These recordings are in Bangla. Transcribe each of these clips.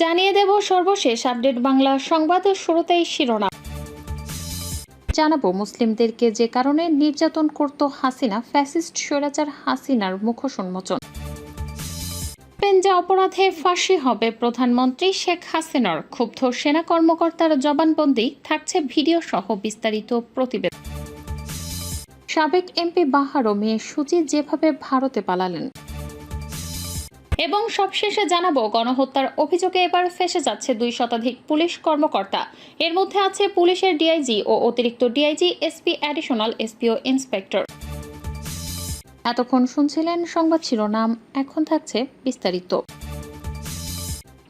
জানিয়ে দেব সর্বশেষ আপডেট বাংলা সংবাদ শুরুতেই শিরোনাম। জানাব, মুসলিমদেরকে যে কারণে নির্যাতন করত হাসিনা, ফ্যাসিস্ট স্বৈরাচার হাসিনার মুখোন্মোচন পেঞ্জা অপরাধে ফাঁসি হবে প্রধানমন্ত্রী শেখ হাসিনার। ক্ষুব্ধ সেনা কর্মকর্তার জবানবন্দি, থাকছে ভিডিও সহ বিস্তারিত প্রতিবেদন। সাবেক এমপি বাহার মেয়ে সুচি যেভাবে ভারতে পালালেন। এবং সবশেষে জানাব, গণহত্যার অভিযোগে এবার ফেসে যাচ্ছে দুই শতাধিক পুলিশ কর্মকর্তা। এর মধ্যে আছে পুলিশের ডিআইজি ও অতিরিক্ত ডিআইজি, এসপি অ্যাডিশনাল এসপিও ইন্সপেক্টর। এতক্ষণ শুনছিলেন সংবাদ শিরোনাম, এখন থাকছে বিস্তারিত।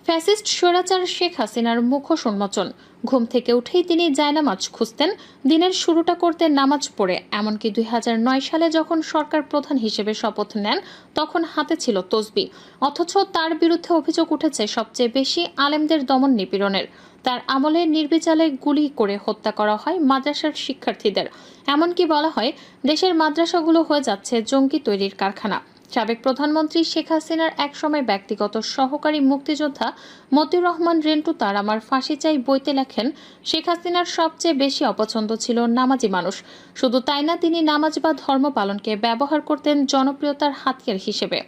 ফ্যাসিস্ট স্বৈরাচার শেখ হাসিনার মুখোশ উন্মোচন। ঘুম থেকে উঠেই তিনি জায়নামাজ খুঁজতেন। দিনের শুরুটা করতে নামাজ পড়ে, এমনকি দুই হাজার নয় সালে যখন সরকার প্রধান হিসেবে শপথ নেন, তখন হাতে ছিল তসবি। অথচ তার বিরুদ্ধে অভিযোগ উঠেছে সবচেয়ে বেশি আলেমদের দমন নিপীড়নের। তার আমলে নির্বিচালে গুলি করে হত্যা করা হয় মাদ্রাসার শিক্ষার্থীদের। এমনকি বলা হয়, দেশের মাদ্রাসাগুলো হয়ে যাচ্ছে জঙ্গি তৈরির কারখানা। সাবেক প্রধানমন্ত্রী শেখ হাসিনার একসময় ব্যক্তিগত সহকারী মুক্তিযোদ্ধা মতিউর রহমান রেন্টু তার আমার ফাঁসি চাই বইতে লেখেন, শেখ হাসিনার সবচেয়ে বেশি অপছন্দ ছিল নামাজি মানুষ। শুধু তাই না, তিনি নামাজ বা ধর্ম পালনকে ব্যবহার করতেন জনপ্রিয়তার হাতিয়ার হিসেবে।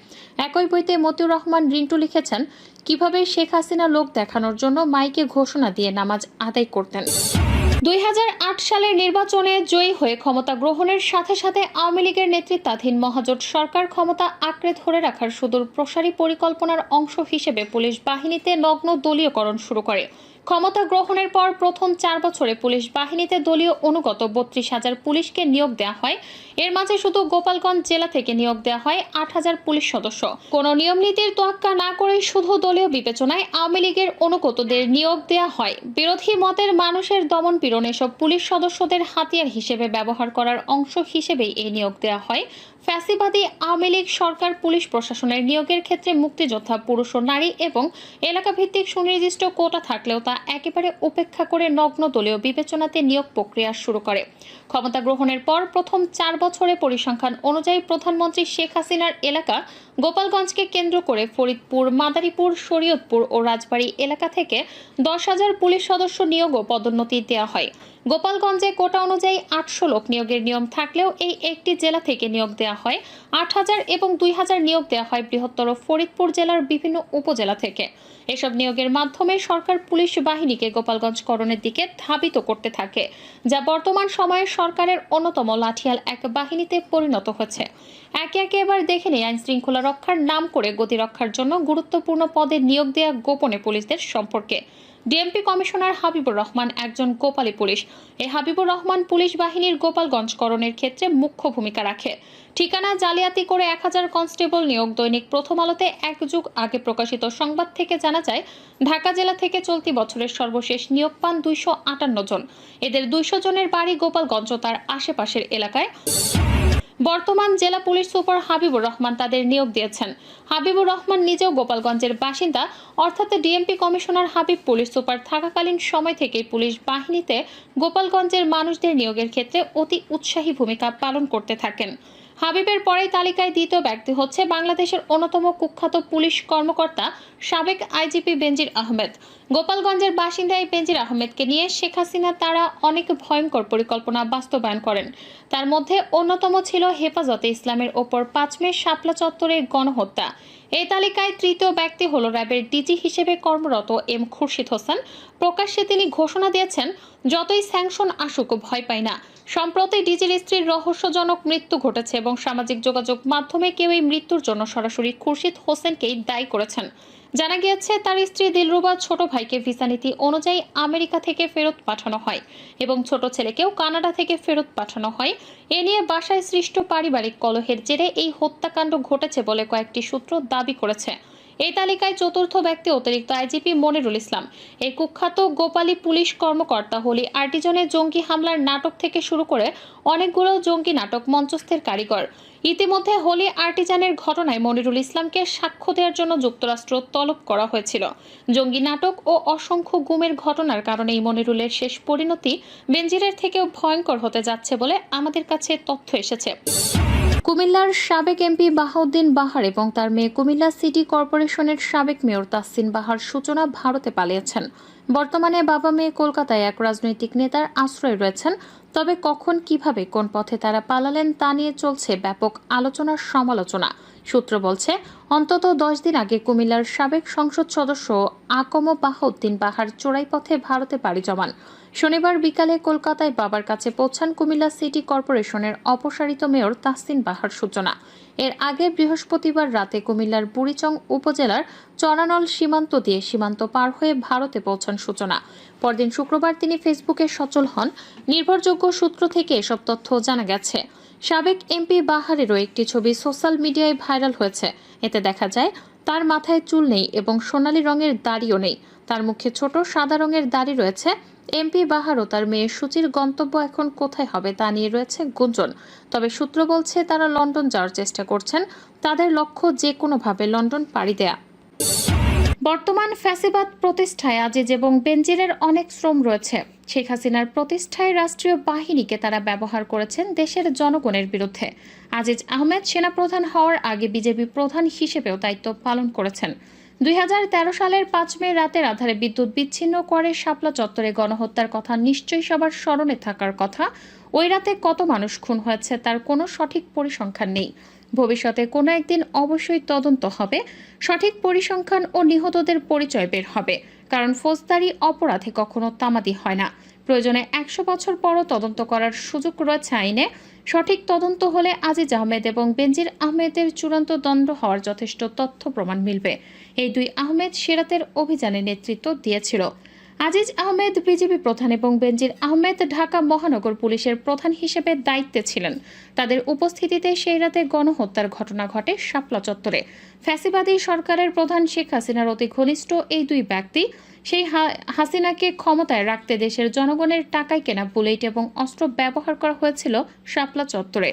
একই বইতে মতিউর রহমান রিন্টু লিখেছেন, কীভাবে শেখ হাসিনা লোক দেখানোর জন্য মাইকে ঘোষণা দিয়ে নামাজ আদায় করতেন? দুই হাজার আট সালের নির্বাচনে জয়ী হয়ে ক্ষমতা গ্রহণের সাথে সাথে আওয়ামী লীগের নেতৃত্বাধীন মহাজোট সরকার ক্ষমতা আঁকড়ে ধরে রাখার সুদূর প্রসারী পরিকল্পনার অংশ হিসেবে পুলিশ বাহিনীতে নগ্ন দলীয়করণ শুরু করে। ক্ষমতা গ্রহণের পর প্রথম চার বছরে পুলিশ বাহিনীতে দলীয় অনুগত বত্রিশ হাজার পুলিশকে নিয়োগ দেওয়া হয়। এর মাঝে শুধু গোপালগঞ্জ জেলা থেকে নিয়োগ দেওয়া হয় আট হাজার পুলিশ সদস্য। কোনো নিয়ম নীতির তোয়াক্কা না করেই শুধু দলীয় বিবেচনায় আওয়ামী লীগের অনুগতদের নিয়োগ দেওয়া হয়। বিরোধী মতের মানুষের দমন পীড়ন এসব পুলিশ সদস্যদের হাতিয়ার হিসেবে ব্যবহার করার অংশ হিসেবেই এই নিয়োগ দেওয়া হয়। ফ্যাসিবাদী আওয়ামী লীগ সরকার পুলিশ প্রশাসনের নিয়োগের ক্ষেত্রে মুক্তিযোদ্ধা, পুরুষ ও নারী এবং এলাকাভিত্তিক সুনির্দিষ্ট কোটা থাকলেও তা একেবারে উপেক্ষা করে নগ্ন দলীয় বিবেচনাতে নিয়োগ প্রক্রিয়া শুরু করে। ক্ষমতা গ্রহণের পর প্রথম চার বছরে পরিসংখ্যান অনুযায়ী প্রধানমন্ত্রী শেখ হাসিনার এলাকা গোপালগঞ্জকে কেন্দ্র করে ফরিদপুর, মাদারীপুর, শরীয়তপুর ও রাজবাড়ী এলাকা থেকে দশ হাজার পুলিশ সদস্য নিয়োগ ও পদোন্নতি দেওয়া হয়। গোপালগঞ্জে কোটা অনুযায়ী আটশো লোক নিয়োগের নিয়ম থাকলেও এই একটি জেলা থেকে নিয়োগ দেওয়া হয়। আট হাজার এবং দুই হাজার নিয়োগ দেওয়া হয় বৃহত্তর ফরিদপুর জেলার বিভিন্ন উপজেলা থেকে। এসব নিয়োগের মাধ্যমে সরকার পুলিশ বাহিনীকে গোপালগঞ্জকরণের দিকে ধাবিত করতে থাকে, যা বর্তমান সময়ে সরকারের অন্যতম লাঠিয়াল এক বাহিনীতে পরিণত হচ্ছে। একে একে এবার দেখে নিই আইন শৃঙ্খলা রক্ষার নাম করে গতি রক্ষার জন্য গুরুত্বপূর্ণ পদে নিয়োগ দেওয়া গোপনে পুলিশদের সম্পর্কে। ডিএমপি কমিশনার হাবিবুর রহমান একজন গোপালী পুলিশ। এই হাবিবুর রহমান পুলিশ বাহিনীর গোপালগঞ্জকরণের ক্ষেত্রে মুখ্য ভূমিকা রাখে। ঠিকানা জালিয়াতি করে এক হাজার কনস্টেবল নিয়োগ দৈনিক প্রথম আলোতে এক যুগ আগে প্রকাশিত সংবাদ থেকে জানা যায়, ঢাকা জেলা থেকে চলতি বছরের সর্বশেষ নিয়োগ পান দুইশো আটান্ন জন। এদের দুইশো জনের বাড়ি গোপালগঞ্জ তার আশেপাশের এলাকায়। বর্তমান জেলা পুলিশ সুপার হাবিবুর রহমান তাদের নিয়োগ দিয়েছেন। হাবিবুর রহমান নিজেও গোপালগঞ্জের বাসিন্দা, অর্থাৎ DMP commissioner Habib police super থাকাকালীন সময় থেকেই পুলিশ বাহিনীতে গোপালগঞ্জের মানুষদের নিয়োগের ক্ষেত্রে অতি উৎসাহী ভূমিকা পালন করতে থাকেন। হাবিবের পরেই তালিকায় দ্বিতীয় ব্যক্তি হচ্ছে বাংলাদেশের অন্যতম কুখ্যাত পুলিশ কর্মকর্তা সাবেক আইজিপি বেনজির আহমেদ। গোপালগঞ্জের বাসিন্দা এই বেনজির আহমেদকে নিয়ে শেখ হাসিনা তারা অনেক ভয়ঙ্কর পরিকল্পনা বাস্তবায়ন করেন। তার মধ্যে অন্যতম ছিল হেফাজতে ইসলামের ওপর পাঁচ মে শাপলা চত্বরে গণহত্যা। এই তালিকায় তৃতীয় ব্যক্তি হল র্যাবের ডিজি হিসেবে কর্মরত এম খুরশিদ হোসেন। প্রকাশ্যে তিনি ঘোষণা দিয়েছেন, যতই স্যাংশন আসুক, ভয় পায় না। সম্প্রতি ডিজির স্ত্রীর রহস্যজনক মৃত্যু ঘটেছে এবং সামাজিক যোগাযোগ মাধ্যমে কেউ এই মৃত্যুর জন্য সরাসরি খুরশিদ হোসেনকেই দায়ী করেছেন। জানা গিয়েছে, তার স্ত্রী দিলরুবা ছোট ভাইকে ভিসা নীতি অনুযায়ী আমেরিকা থেকে ফেরত পাঠানো হয় এবং ছোট ছেলেকেও কানাডা থেকে ফেরত পাঠানো হয়। এ নিয়ে বাসায় সৃষ্ট পারিবারিক কলহের জেরে এই হত্যাকাণ্ড ঘটেছে বলে কয়েকটি সূত্র দাবি করেছে। এই তালিকায় চতুর্থ ব্যক্তি অতিরিক্ত আইজিপি মনিরুল ইসলাম। এই কুখ্যাত গোপালী পুলিশ কর্মকর্তা হলি আর্টিজনে জঙ্গি হামলার নাটক থেকে শুরু করে অনেকগুলো জঙ্গি নাটক মঞ্চস্থের কারিগর। ইতিমধ্যে হোলি আর্টিজানের ঘটনায় মনিরুল ইসলামকে সাক্ষ্য দেওয়ার জন্য যুক্তরাষ্ট্র তলব করা হয়েছিল। জঙ্গি নাটক ও অসংখ্য গুমের ঘটনার কারণে এই মনিরুলের শেষ পরিণতি বেঞ্জিরের থেকেও ভয়ঙ্কর হতে যাচ্ছে বলে আমাদের কাছে তথ্য এসেছে। কুমিল্লার সাবেক এমপি বাহাউদ্দিন বাহার এবং তার মেয়ে কুমিল্লা সিটি কর্পোরেশনের সাবেক মেয়র তাসিন বাহার সূচনা ভারতে পালিয়েছেন। বর্তমানে বাবা মেয়ে কলকাতায় এক রাজনৈতিক নেতার আশ্রয় রয়েছেন। তবে কখন কীভাবে কোন পথে তারা পালালেন তা নিয়ে চলছে ব্যাপক আলোচনার সমালোচনা। সূত্র বলছে, অন্তত দশ দিন আগে কুমিল্লার সাবেক সংসদ সদস্য আকম বাহাউদ্দিন বাহার চোরাই পথে ভারতে পাড়ি জমান। শনিবার বিকালে কলকাতায় বাবার কাছে পৌঁছান কুমিল্লা সিটি কর্পোরেশনের অপসারিত মেয়র তাহসিন বাহার সূচনা। এর আগে বৃহস্পতিবার রাতে কুমিল্লার বুড়িচং উপজেলার চরানল সীমান্ত দিয়ে সীমান্ত পার হয়ে ভারতে পৌঁছান সূচনা। পরদিন শুক্রবার তিনি ফেসবুকে সচল হন। নির্ভরযোগ্য সূত্র থেকে এসব তথ্য জানা গেছে। সাবেক এমপি বাহারেরও একটি ছবি সোশ্যাল মিডিয়ায় ভাইরাল হয়েছে। এতে দেখা যায় তার মাথায় চুল নেই এবং সোনালি রঙের দাড়িও নেই। তার মুখে ছোট সাদা রঙের দাড়ি রয়েছে। এমপি বাহার তার মেয়ে সুচির গন্তব্য এখন কোথায় হবে তা নিয়ে রয়েছে গুঞ্জন। তবে সূত্র বলছে, তারা লন্ডন যাওয়ার চেষ্টা করছেন। তাদের লক্ষ্য যে কোনোভাবে লন্ডন পাড়ি দেয়া। বর্তমান ফ্যাসিবাদ প্রতিষ্ঠায় আজিজ এবং বেনজিরের অনেক শ্রম রয়েছে। শেখ হাসিনার প্রতিষ্ঠায় রাষ্ট্রীয় বাহিনীকে তারা ব্যবহার করেছেন দেশের জনগণের বিরুদ্ধে। আজিজ আহমেদ সেনাপ্রধান হওয়ার আগে বিজেপি প্রধান হিসেবেও দায়িত্ব পালন করেছেন। দুই হাজার তেরো সালের পাঁচ মে রাতের আধারে বিদ্যুৎ বিচ্ছিন্ন করে শাপলা চত্বরে গণহত্যার কথা নিশ্চয়ই সবার স্মরণে থাকার কথা, ওই রাতে কত মানুষ খুন হয়েছে তার কোনো সঠিক পরিসংখ্যান নেই। ভবিষ্যতে কোনো একদিন অবশ্যই তদন্ত হবে, সঠিক পরিসংখ্যান ও নিহতদের পরিচয় বের হবে। কারণ ফৌজদারি অপরাধে কখনো তামাদি হয় না। প্রয়োজনে একশো বছর পরও তদন্ত করার সুযোগ রয়েছে আইনে। সঠিক তদন্ত হলে আজিজ আহমেদ এবং বেনজির আহমেদের চূড়ান্ত দণ্ড হওয়ার যথেষ্ট তথ্য প্রমাণ মিলবে। এই দুই আহমেদ সেরাতের অভিযানে নেতৃত্ব দিয়েছিল। আজিজ আহমেদ বিজেপি প্রধান এবং বেনজির আহমেদ ঢাকা মহানগর পুলিশের প্রধান হিসেবে দায়িত্বে ছিলেন। তাদের উপস্থিতিতে সেই রাতে গণহত্যার ঘটনা ঘটে শাপলা চত্বরে। ফ্যাসিবাদী সরকারের প্রধান শেখ হাসিনার অতি ঘনিষ্ঠ এই দুই ব্যক্তি, সেই হাসিনাকে ক্ষমতায় রাখতে দেশের জনগণের টাকায় কেনা বুলেট এবং অস্ত্র ব্যবহার করা হয়েছিল শাপলা চত্বরে।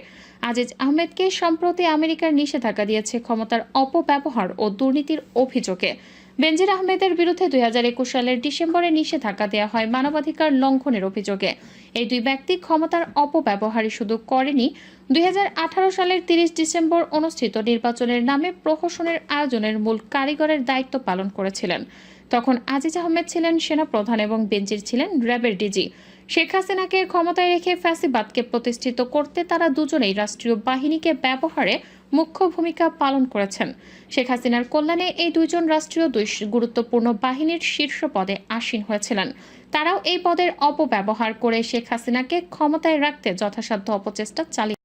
আজিজ আহমেদকে সম্প্রতি আমেরিকার নিষেধাজ্ঞা দিয়েছে ক্ষমতার অপব্যবহার ও দুর্নীতির অভিযোগে। বেনজির আহমেদের বিরুদ্ধে দুই সালের ডিসেম্বরে নিষেধাজ্ঞা দেওয়া হয় মানবাধিকার লঙ্ঘনের অভিযোগে। এই দুই ব্যক্তি ক্ষমতার অপব্যবহারই শুধু করেনি। দুই হাজার আঠারো সালের তিরিশ ডিসেম্বর অনুষ্ঠিত নির্বাচনের নামে প্রহসনের আয়োজনের মূল কারিগরের দায়িত্ব পালন করেছিলেন। তখন আজিজ আহমেদ ছিলেন সেনা প্রধান এবং বেনজির ছিলেন র্যাবের ডিজি। শেখ হাসিনাকে ক্ষমতায় রেখে ফ্যাসিবাদকে প্রতিষ্ঠিত করতে তারা দুজনেই রাষ্ট্রীয় বাহিনীকে ব্যবহারে মুখ্য ভূমিকা পালন করেছেন। শেখ হাসিনার কল্যাণে এই দুইজন রাষ্ট্রীয় দুই গুরুত্বপূর্ণ বাহিনীর শীর্ষ পদে আসীন হয়েছিলেন। তারাও এই পদের অপব্যবহার করে শেখ হাসিনাকে ক্ষমতায় রাখতে যথাসাধ্য অপচেষ্টা চালিয়ে